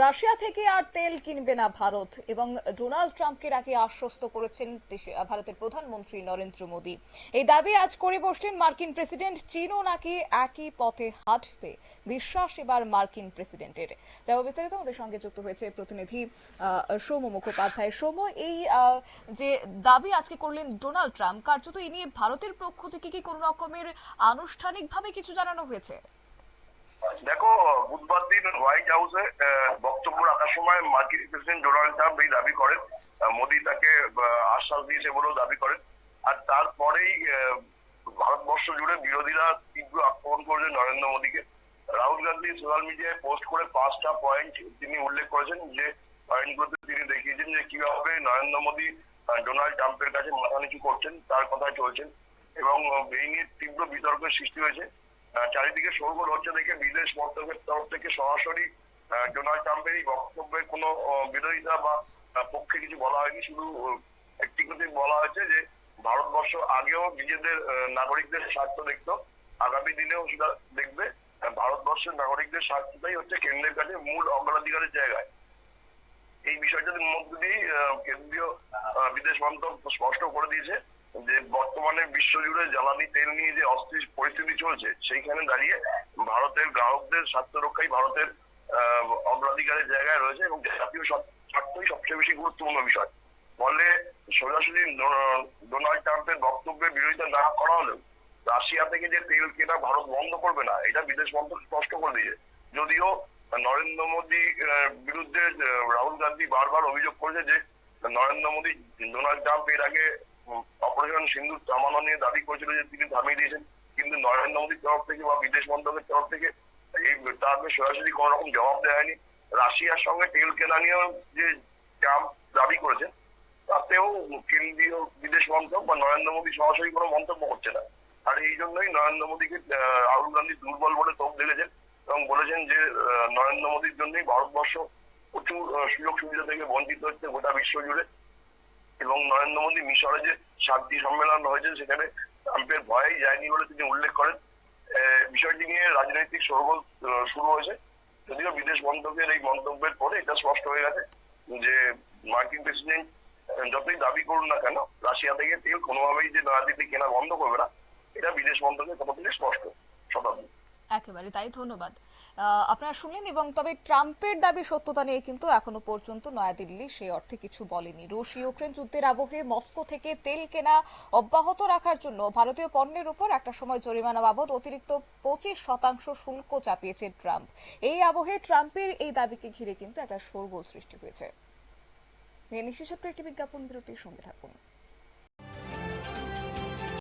Russia থেকে আর তেল কিনবে না ভারত এবং ডোনাল্ড ট্রাম্পকে আগে আশ্বস্ত করেছেন ভারতের প্রধানমন্ত্রী নরেন্দ্র মোদী। এই দাবি আজ করে বসলেন মার্কিন প্রেসিডেন্ট। চীনও নাকি একই পথে হাঁটবে। বিশ্বাস এবার মার্কিন প্রেসিডেন্টের। যা বিস্তারিত আমাদের সঙ্গে যুক্ত হয়েছে প্রতিনিধি সৌম্য মুখোপাধ্যায়। সৌম্য, এই যে দাবি আজকে করলেন ডোনাল্ড ট্রাম্প, কার্যত এই নিয়ে ভারতের পক্ষ থেকে কি কোনো রকমের আনুষ্ঠানিকভাবে কিছু জানানো হয়েছে? দেখো হোয়াইট হাউসে বক্তব্য রাখার সময় মার্কিন প্রেসিডেন্ট ডোনাল্ড ট্রাম্প এই দাবি করেন। মোদী তাকে আশ্বাস দিয়েছে বলেও দাবি করেন। আর তারপরেই ভারতবর্ষ জুড়ে বিরোধীরা তীব্র আক্রমণ করেছে নরেন্দ্র মোদীকে। রাহুল গান্ধী সোশ্যাল মিডিয়ায় পোস্ট করে পাঁচটা পয়েন্ট তিনি উল্লেখ করেছেন যে পয়েন্টগুলোতে তিনি দেখিয়েছেন যে কীভাবে নরেন্দ্র মোদী ডোনাল্ড ট্রাম্পের কাছে মাথা নিচু করছেন, তার কথায় চলছেন। এবং এই নিয়ে তীব্র বিতর্কের সৃষ্টি হয়েছে। চারিদিকে শোরগোল হচ্ছে দেখে বিদেশ মন্ত্রকের তরফ থেকে সরাসরি ডোনাল্ড ট্রাম্পের এই বক্তব্যে কোনো বিরোধিতা বা পক্ষে কিছু বলা হয়নি। শুধু একটি কথাই বলা হয়েছে যে ভারতবর্ষ আগেও নিজেদের নাগরিকদের স্বার্থ দেখত। আগামী দিনেও সেটা দেখবে। ভারতবর্ষের নাগরিকদের স্বার্থটাই হচ্ছে কেন্দ্রের কাছে মূল অগ্রাধিকারের জায়গায়। এই বিষয়টার মধ্যে দিয়ে আহ, কেন্দ্রীয় বিদেশ মন্ত্রক স্পষ্ট করে দিয়েছে। বর্তমানে বিশ্বজুড়ে জ্বালানি তেল নিয়ে যে অস্থির পরিস্থিতি চলছে, সেইখানে দাঁড়িয়ে ভারতের গ্রাহকদের স্বার্থ রক্ষাই ভারতের অগ্রাধিকারের জায়গায় রয়েছে এবং জাতীয় স্বার্থই সবচেয়ে বেশি গুরুত্বপূর্ণ বিষয়। ফলে সোজাসুজি ডোনাল্ড ট্রাম্পের বক্তব্যের বিরোধিতা না করা হলেও রাশিয়া থেকে যে তেল কেনা ভারত বন্ধ করবে না, এটা বিদেশ মন্ত্রক স্পষ্ট করে দিয়েছে। যদিও নরেন্দ্র মোদী বিরুদ্ধে রাহুল গান্ধী বারবার অভিযোগ করেছে যে নরেন্দ্র মোদী, ডোনাল্ড ট্রাম্প এর আগে অপারেশন সিন্ধু থামানো নিয়ে দাবি করেছিল যে তিনি থামিয়ে দিয়েছেন। কিন্তু নরেন্দ্র মোদীর তরফ থেকে বা বিদেশ মন্ত্রকের তরফ থেকে এই তাকে সরাসরি কোনো রকম জবাব দেওয়া হয়নি। রাশিয়ার সঙ্গে তেল কেনা নিয়েও যে ট্রাম্প দাবি করেছেন, তাতেও কেন্দ্রীয় বিদেশ মন্ত্রক বা নরেন্দ্র মোদী সরাসরি কোনো মন্তব্য করছে না। আর এই জন্যই নরেন্দ্র মোদীকে রাহুল গান্ধী দুর্বল বলে তোপ দেখেছেন এবং বলেছেন যে নরেন্দ্র মোদীর জন্যই ভারতবর্ষ প্রচুর সুযোগ সুবিধা থেকে বঞ্চিত হচ্ছে গোটা বিশ্ব জুড়ে। এবং নরেন্দ্র মোদী মিশরে যে শান্তি সম্মেলন হয়েছে সেখানে ট্রাম্পের ভয়েই যায়নি বলে তিনি উল্লেখ করেন। বিষয়টি নিয়ে রাজনৈতিক সরগোল শুরু হয়েছে। যদিও বিদেশ মন্ত্রকের এই মন্তব্যের পরে এটা স্পষ্ট হয়ে গেছে যে মার্কিন প্রেসিডেন্ট যতই দাবি করুন না কেন, রাশিয়া থেকে তেল কোনোভাবেই যে নয়াদিল্লি কেনা বন্ধ করবে না, এটা বিদেশ মন্ত্রকের তরফ স্পষ্ট, শতাব্দী। একেবারে, তাই ধন্যবাদ। আপনারা শুনলেন এবং তবে ট্রাম্পের দাবি সত্যতা নিয়ে কিন্তু এখনও পর্যন্ত নয়াদিল্লি সেই অর্থে কিছু বলেনি। রুশ ইউক্রেন যুদ্ধের আবহে মস্কো থেকে তেল কেনা অব্যাহত রাখার জন্য ভারতীয় পণ্যের উপর একটা সময় জরিমানা বাবদ অতিরিক্ত পঁচিশ শতাংশ শুল্ক চাপিয়েছে ট্রাম্প। এই আবহে ট্রাম্পের এই দাবিকে ঘিরে কিন্তু একটা শোরগোল সৃষ্টি হয়েছে। নিয়ে নিচ্ছি একটি বিজ্ঞাপন বিরতির সঙ্গে থাকুন।